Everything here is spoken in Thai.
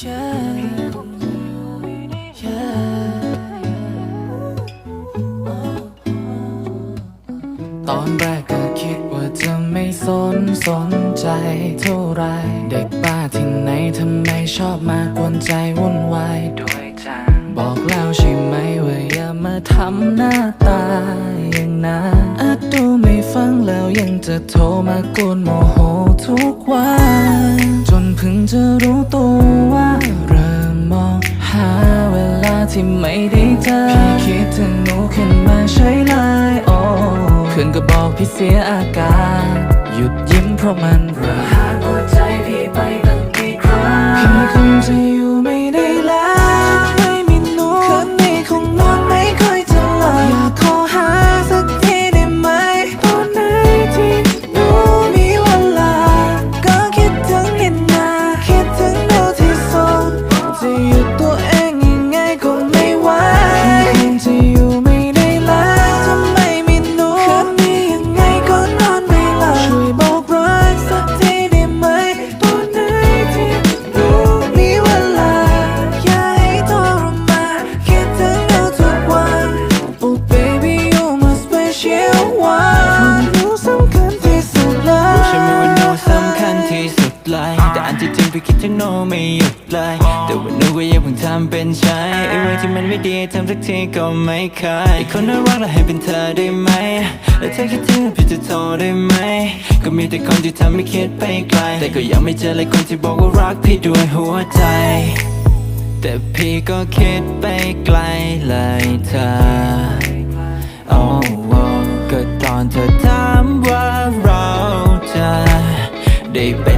ตอนแรกก็คิดว่าจะไม่สนสนใจเท่าไร เด็กบ้าที่ไหนทำไมชอบมากวนใจวุ่นวายด้วยจังบอกแล้วใช่ไหมว่าอย่ามาทำหน้าตาอย่างนั้นอาจดูไม่ฟังแล้วยังจะโทรมากวนโมโหทุกวัน เพิ่งจะรู้ตัวว่าเริ่มมองหาเวลาที่ไม่ได้เจอพี่คิดถึงหนูขึ้นมาใช้ไลน์โอ้เพื่อนก็บอกพี่เสียอาการ หยุดยิ้มเพราะมันระหา จะหยุดตัวเองยังไงก็ไม่ไหวพี่คงจะอยู่ไม่ได้แล้วถ้าไม่มีหนูคืนนี้ยังไงก็นอนไม่หลับช่วยบอกรักสักทีได้ไหมตอนไหนที่หนูมีเวลา อย่าให้ทรมานคิดถึงเราทุกวัน Oh baby you're my special one หนูสำคัญที่สุดเลย รู้ใช่ไหมว่าโนสำคัญที่สุดเลยแต่อันที่จริงพี่คิดถึงโนไม่หยุดเลยำเป็นใช้ไอ้เรื่องที่มันไม่ดีทำสักทีก็ไม่เคยไอ้คนน่ารักแล้วให้เป็นเธอได้ไหมและเธอคิดถึงพี่จะโทรได้ไหม ก็มีแต่คนที่ทำให้คิดไปไกล แต่ก็ยังไม่เจอเลยคนที่บอกว่ารักพี่ด้วยหัวใจ แต่พี่ก็คิดไปไกลเลยเธอโอ้โอ้ก็ตอนเธอถามว่าเราจะได้เป็นแฟนกัน